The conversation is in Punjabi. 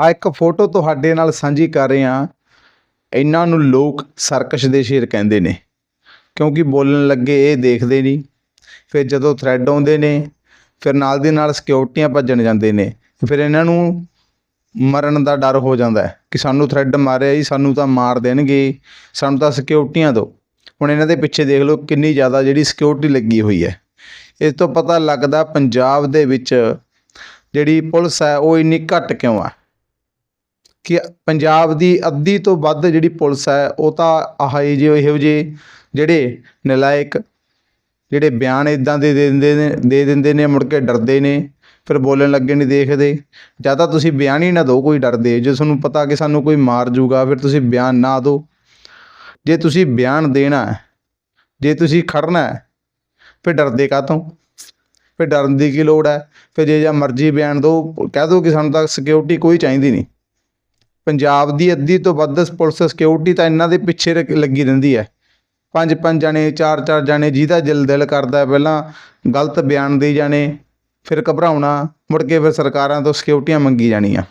ਆ ਇੱਕ ਫੋਟੋ ਤੁਹਾਡੇ ਨਾਲ ਸਾਂਝੀ ਕਰ ਰਹੇ ਹਾਂ। ਇਹਨਾਂ ਨੂੰ ਲੋਕ ਸਰਕਸ਼ ਦੇ ਸ਼ੇਰ ਕਹਿੰਦੇ ਨੇ। ਕਿਉਂਕਿ ਬੋਲਣ ਲੱਗੇ ਇਹ ਦੇਖਦੇ ਨਹੀਂ। ਫਿਰ ਜਦੋਂ ਥ੍ਰੈਡ ਆਉਂਦੇ ਨੇ, ਫਿਰ ਨਾਲ ਦੀ ਨਾਲ ਸਿਕਿਉਰਟੀਆਂ ਭੱਜਣ ਜਾਂਦੇ ਨੇ। ਫਿਰ ਇਹਨਾਂ ਨੂੰ ਮਰਨ ਦਾ ਡਰ ਹੋ ਜਾਂਦਾ ਹੈ ਕਿ ਸਾਨੂੰ ਥ੍ਰੈਡ ਮਾਰਿਆ ਜੀ, ਸਾਨੂੰ ਤਾਂ ਮਾਰ ਦੇਣਗੇ। ਸਾਨੂੰ ਤਾਂ ਸਿਕਿਉਰਟੀਆਂ ਦਿਓ। ਹੁਣ ਇਹਨਾਂ ਦੇ ਪਿੱਛੇ ਦੇਖ ਲਓ ਕਿੰਨੀ ਜ਼ਿਆਦਾ ਜਿਹੜੀ ਸਿਕਿਉਰਿਟੀ ਲੱਗੀ ਹੋਈ ਹੈ। ਇਸ ਤੋਂ ਪਤਾ ਲੱਗਦਾ ਪੰਜਾਬ ਦੇ ਵਿੱਚ ਜਿਹੜੀ ਪੁਲਿਸ ਹੈ, ਉਹ ਇੰਨੀ ਘੱਟ ਕਿਉਂ ਆ? ਕਿ ਪੰਜਾਬ ਦੀ ਅੱਧੀ ਤੋਂ ਵੱਧ ਜਿਹੜੀ ਪੁਲਿਸ ਹੈ ਉਹ ਤਾਂ ਆਹ ਜਿਹੇ ਇਹੋ ਜਿਹੇ ਜਿਹੜੇ ਨਲਾਇਕ ਜਿਹੜੇ ਬਿਆਨ ਇਦਾਂ ਦੇ ਦੇ ਦਿੰਦੇ ਨੇ ਦੇ ਦਿੰਦੇ ਨੇ ਮੁੜ ਕੇ ਡਰਦੇ ਨੇ ਫਿਰ ਬੋਲਣ ਲੱਗੇ ਨਹੀਂ ਦੇਖਦੇ। ਜਾਂ ਤਾਂ ਤੁਸੀਂ ਬਿਆਨ ਹੀ ਨਾ ਦਿਓ ਕੋਈ ਡਰਦੇ। ਜੇ ਤੁਹਾਨੂੰ ਪਤਾ ਕਿ ਸਾਨੂੰ ਕੋਈ ਮਾਰ ਜੂਗਾ ਫਿਰ ਤੁਸੀਂ ਬਿਆਨ ਨਾ ਦਿਓ। ਜੇ ਤੁਸੀਂ ਬਿਆਨ ਦੇਣਾ ਹੈ, ਜੇ ਤੁਸੀਂ ਖੜਨਾ ਹੈ, ਫਿਰ ਡਰਦੇ ਕਾਹਤੋਂ? ਫਿਰ ਡਰਨ ਦੀ ਕੀ ਲੋੜ ਹੈ? ਫਿਰ ਜੇ ਜਾਂ ਮਰਜ਼ੀ ਬਿਆਨ ਦਿਓ ਕਹਿ ਦਿਓ ਕਿ ਸਾਨੂੰ ਤਾਂ ਸਿਕਿਉਰਿਟੀ ਕੋਈ ਚਾਹੀਦੀ ਨਹੀਂ। ਪੰਜਾਬ ਦੀ ਅੱਧੀ ਤੋਂ ਵੱਧ ਪੁਲਿਸ ਸਿਕਿਉਰਿਟੀ ਤਾਂ ਇਹਨਾਂ ਦੇ ਪਿੱਛੇ ਰ- ਲੱਗੀ ਰਹਿੰਦੀ ਹੈ। ਪੰਜ ਪੰਜ ਜਾਣੇ, ਚਾਰ ਚਾਰ ਜਣੇ ਜਿਹਦਾ ਦਿਲ ਦਿਲ ਕਰਦਾ ਪਹਿਲਾਂ ਗਲਤ ਬਿਆਨ ਦੇ ਜਾਣੇ, ਫਿਰ ਘਬਰਾਉਣਾ, ਮੁੜ ਕੇ ਫਿਰ ਸਰਕਾਰਾਂ ਤੋਂ ਸਿਕਿਉਰਟੀਆਂ ਮੰਗੀ ਜਾਣੀਆਂ।